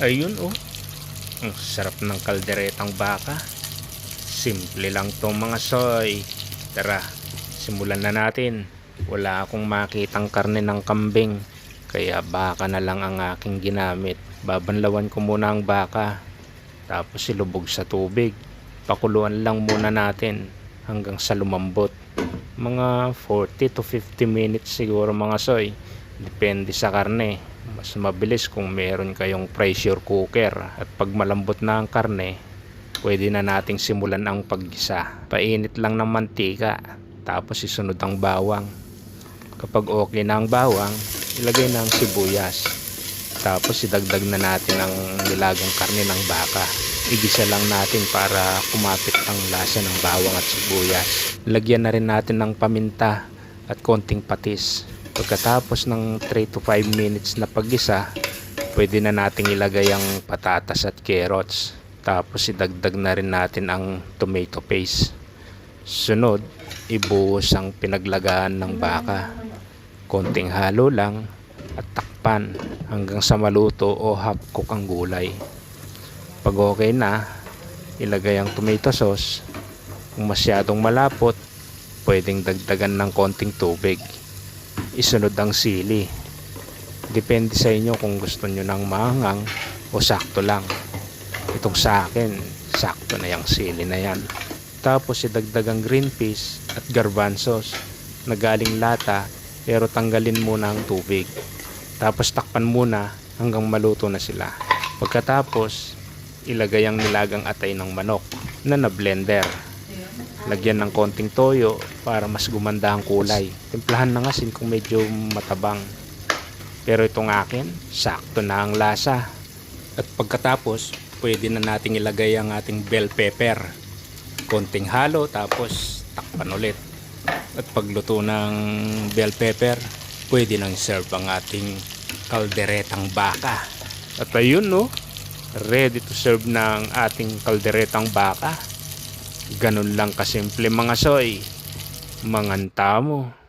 Ayun oh. Ang sarap ng kalderetang baka. Simple lang to mga soy. Tara, simulan na natin. Wala akong makitang karne ng kambing. Kaya baka na lang ang aking ginamit. Babanlawan ko muna ang baka. Tapos ilubog sa tubig. Pakuluan lang muna natin hanggang sa lumambot. Mga 40 to 50 minutes siguro mga soy. Depende sa karne. Mas mabilis kung meron kayong pressure cooker. At pag malambot na ang karne, pwede na nating simulan ang paggisa. Painit lang ng mantika. Tapos isunod ang bawang. Kapag okay na ang bawang, ilagay na ang sibuyas. Tapos idagdag na natin ang nilagang karne ng baka. Igisa lang natin para kumapit ang lasa ng bawang at sibuyas. Lagyan na rin natin ng paminta at konting patis. Pagkatapos ng 3 to 5 minutes na paggisa, pwede na nating ilagay ang patatas at carrots. Tapos idagdag na rin natin ang tomato paste. Sunod, ibuhos ang pinaglagaan ng baka. Konting halo lang at takpan hanggang sa maluto o half cook ang gulay. Pag okay na, ilagay ang tomato sauce. Kung masyadong malapot, pwedeng dagdagan ng konting tubig. Isunod ang sili. Depende sa inyo kung gusto nyo ng maangang o sakto lang. Itong sa akin, sakto na yung sili na yan. Tapos idagdag ang green peas at garbanzos na galing lata pero tanggalin muna ang tubig. Tapos takpan muna hanggang maluto na sila. Pagkatapos, ilagay ang nilagang atay ng manok na na-blender. Lagyan ng konting toyo para mas gumanda ang kulay. Timplahan ng asin kung medyo matabang. Pero itong akin, sakto na ang lasa. At pagkatapos, pwede na nating ilagay ang ating bell pepper. Konting halo tapos takpan ulit. At pagluto ng bell pepper, pwede nang serve ang ating kalderetang baka. At ayun no, ready to serve ng ating kalderetang baka. Ganun lang kasimple mga soy. Manganta mo.